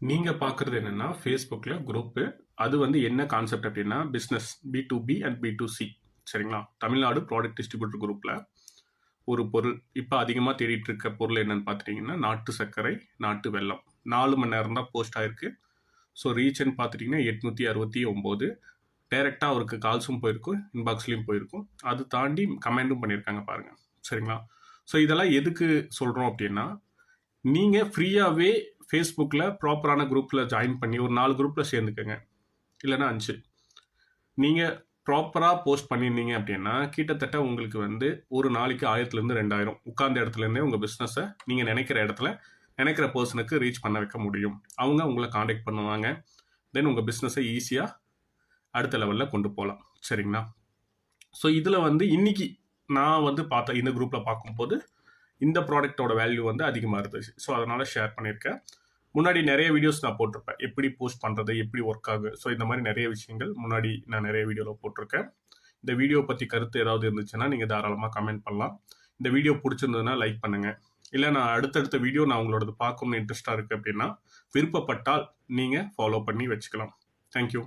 நீங்கள் பார்க்குறது என்னென்னா ஃபேஸ்புக்கில் குரூப்பு அது வந்து என்ன கான்செப்ட் அப்படின்னா business B to B and B to C சரிங்களா? தமிழ்நாடு ப்ராடக்ட் டிஸ்ட்ரிபியூட்டர் குரூப்பில் ஒரு பொருள் இப்போ அதிகமாக தேடிட்டு இருக்க பொருள் என்னன்னு பார்த்துட்டிங்கன்னா நாட்டு சர்க்கரை நாட்டு வெல்லம். நாலு மணி நேரம் தான் போஸ்ட் ஆயிருக்கு. ஸோ ரீச்னு பார்த்துட்டிங்கன்னா எட்நூற்றி அறுபத்தி ஒம்பது. டைரெக்டாக அவருக்கு கால்ஸும் போயிருக்கும் இன்பாக்ஸ்லேயும் போயிருக்கும். அது தாண்டி கமெண்டும் பண்ணியிருக்காங்க பாருங்கள் சரிங்களா? ஸோ இதெல்லாம் எதுக்கு சொல்கிறோம் அப்படின்னா நீங்கள் ஃப்ரீயாகவே ஃபேஸ்புக்கில் ப்ராப்பரான குரூப்பில் ஜாயின் பண்ணி ஒரு நாலு குரூப்பில் சேர்ந்துக்கங்க. இல்லைன்னா அஞ்சு. நீங்கள் ப்ராப்பராக போஸ்ட் பண்ணியிருந்தீங்க அப்படின்னா கிட்டத்தட்ட உங்களுக்கு வந்து ஒரு நாளைக்கு ஆயிரத்துலேருந்து ரெண்டாயிரம் உட்கார்ந்த இடத்துலேருந்தே உங்கள் பிஸ்னஸை நீங்கள் நினைக்கிற இடத்துல நினைக்கிற பர்சனுக்கு ரீச் பண்ண வைக்க முடியும். அவங்க உங்களை காண்டாக்ட் பண்ணுவாங்க. தென் உங்கள் பிஸ்னஸை ஈஸியாக அடுத்த லெவலில் கொண்டு போகலாம். சரிங்களா? ஸோ இதில் வந்து இன்னைக்கு நான் வந்து பார்த்த இந்த குரூப்பில் பார்க்கும்போது இந்த ப்ராடக்ட்டோட வேல்யூ வந்து அதிகமாக இருந்துச்சு ஸோ அதனால் ஷேர் பண்ணியிருக்கேன். முன்னாடி நிறைய வீடியோஸ் நான் போட்டிருப்பேன். எப்படி போஸ்ட் பண்ணுறது எப்படி ஒர்க் ஆகுது ஸோ இந்த மாதிரி நிறைய விஷயங்கள் முன்னாடி நான் நிறைய வீடியோவில் போட்டிருக்கேன். இந்த வீடியோ பற்றி கருத்து ஏதாவது இருந்துச்சுன்னா நீங்கள் தாராளமாக கமெண்ட் பண்ணலாம். இந்த வீடியோ பிடிச்சிருந்ததுன்னா லைக் பண்ணுங்கள் இல்லை நான் அடுத்தடுத்த வீடியோ நான் உங்களோடது பார்க்கணும்னு இன்ட்ரெஸ்ட்டாக இருக்குது அப்படின்னா விருப்பப்பட்டால் நீங்கள் ஃபாலோ பண்ணி வச்சுக்கலாம். தேங்க்யூ